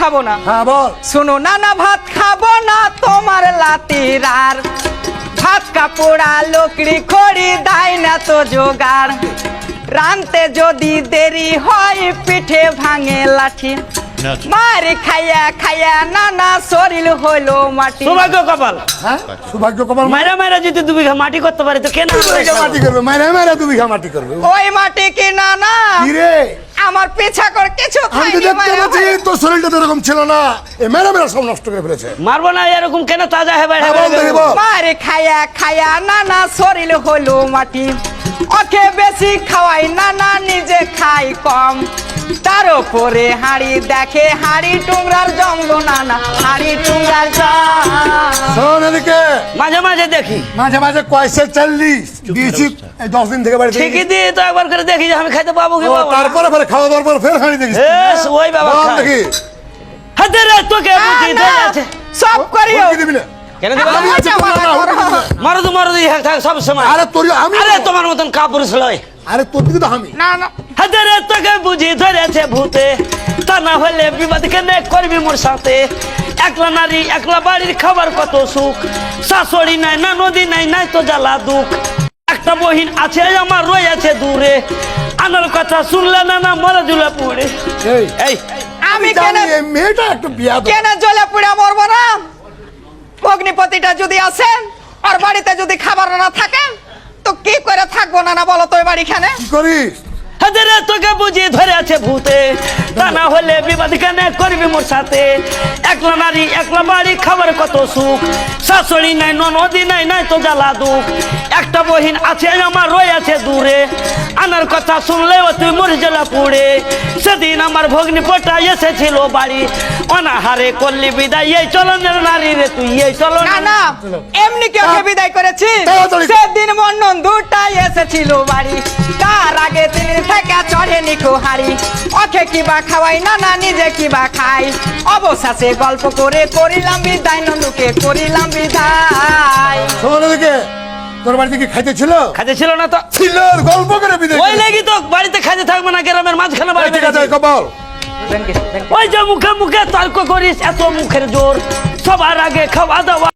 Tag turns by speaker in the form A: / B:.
A: খাব না।
B: হ্যাঁ বল।
A: শোনো না না ভাত খাব না তোমার লাতির আর। ভাত কাপড়া লোকড়ি খড়ি দেয় না তো জোগাড়। রানতে যদি দেরি হয় পিঠে ভাঙে লাঠি। মারি খাইয়া খাইয়া নানা শরীর হইল মাটি।
C: সৌভাগ্য কপাল।
B: হ্যাঁ? সৌভাগ্য কপাল
C: মায়েরা মায়েরা যদি দু বিঘা মাটি করতে পারে তো কেন
B: মাটি করবে মায়েরা মায়েরা দু বিঘা মাটি করবে।
A: ওই মাটি কি নানা?
B: কি রে?
A: আমার পেছা করে কিছু
B: আমি তো
A: খাইনি
B: দেখতে পাচ্ছি তোর শরীরটা তো এরকম ছিল না। এ মেরা মেরা সব নষ্ট করে ফেলেছে।
C: মারবো না এরকম কেন তাজা হবে
B: হ্যাঁ, বল দেখি বল।
A: মারে খায়া খায়া নানা শরীর হলো মাটি। ওকে বেশি খাওয়াই না না নিজে খাই কম। তার উপরে হাড়ি দেখে হাড়ি টুংরার জঙ্গ নানা হাড়ি টুংরার
B: শোন এদিকে।
C: মাঝে মাঝে দেখি।
B: মাঝে মাঝে কয়সে চল্লিশ দিয়েছি এই দশ দিন থেকে বাড়ি
C: ঠিকই দিয়ে তো একবার করে দেখি যে আমি খাইতে পাবো কি পাবো না।
B: তারপরে ফের খাওয়া দাওয়ার পর ফের হাঁড়ি দেখিস
C: এস, ওই বাবা
B: বল
C: খায়।
B: দেখি।
C: হাতে রে তোকে বুদ্ধি
A: না,
C: আছে।
A: সব করিও।
B: হুমকি দিবি না।
C: কেন দিবা
B: আমি আছি তো, না, না, দিবি না।
C: মারো তো মারো দিয়ে থাক সব সময়।
B: আরে তোর আমি
C: আরে তোমার মতন কাপুরুষ লয়।
B: আরে তোর দিকে তো আমি।
A: না না।
C: হাতে রে তোকে বুঝি ধরেছে ভূতে। তা না হলে বিবাদ কেন করবি মোর সাথে? একলা নারী একলা বাড়ির খাবার কত সুখ? শাশুড়ি নাই না নদী নাই নাই তো জ্বালা দুঃখ। একটা বহিন আছে আমার রয়েছে দূরে। আনার কথা শুনলে না না মরে জুলে পুড়ে।
B: এই
C: এই
A: আমি কেন
B: মেয়েটা একটু বিয়া।
A: কেন জ্বলে পুড়ে মরবো না? অগ্নিপতিটা যদি আসেন আর বাড়িতে যদি খাবার না থাকে তো কি করে থাকব না না বলো তো বাড়িখানে?
B: কি করিস?
C: হাতে তোকে বুঝি ধরে আছে ভূতে। তা না হলে বিবাদ কেন করবি মোর সাথে? একলা নারী, একলা বাড়ি খাবার কত সুখ? শাশুড়ি নাই নদী নাই নাই তো জ্বালা দুঃখ। একটা বহিন আছে, আমার রয়ে আছে দূরে। আনার কথা শুনলেও তুই মরে জ্বালা পুড়ে। সেদিন আমার ভগ্নি পোটা এসেছিল বাড়ি। অনাহারে করলি বিদায় এই চলনের নারী রে তুই এই চলন
A: না না এমনি কি ওকে বিদায় করেছি। সেদিন মন্নন দুটাই এসেছিল বাড়ি। তার আগে তিনি থেকে চড়ে নিখো হাড়ি ওকে কি বা খাওয়াই না না নিজে কি বা খাই। অবশেষে গল্প করে করিলাম বিদায় নন্দুকে করিলাম বিদায়।
B: তোর বাড়িতে কি খাইতে ছিল?
C: খাইতে ছিল না তো।
B: ছিল গল্প করে বিদেশ
C: ওই লাগি তো বাড়িতে খাইতে থাকব না গ্রামের মাঝখানে বাড়ি
B: ঠিক আছে। কবল
C: ওই যে মুখে মুখে তর্ক করিস এত মুখের জোর। সবার আগে খাওয়া দাওয়া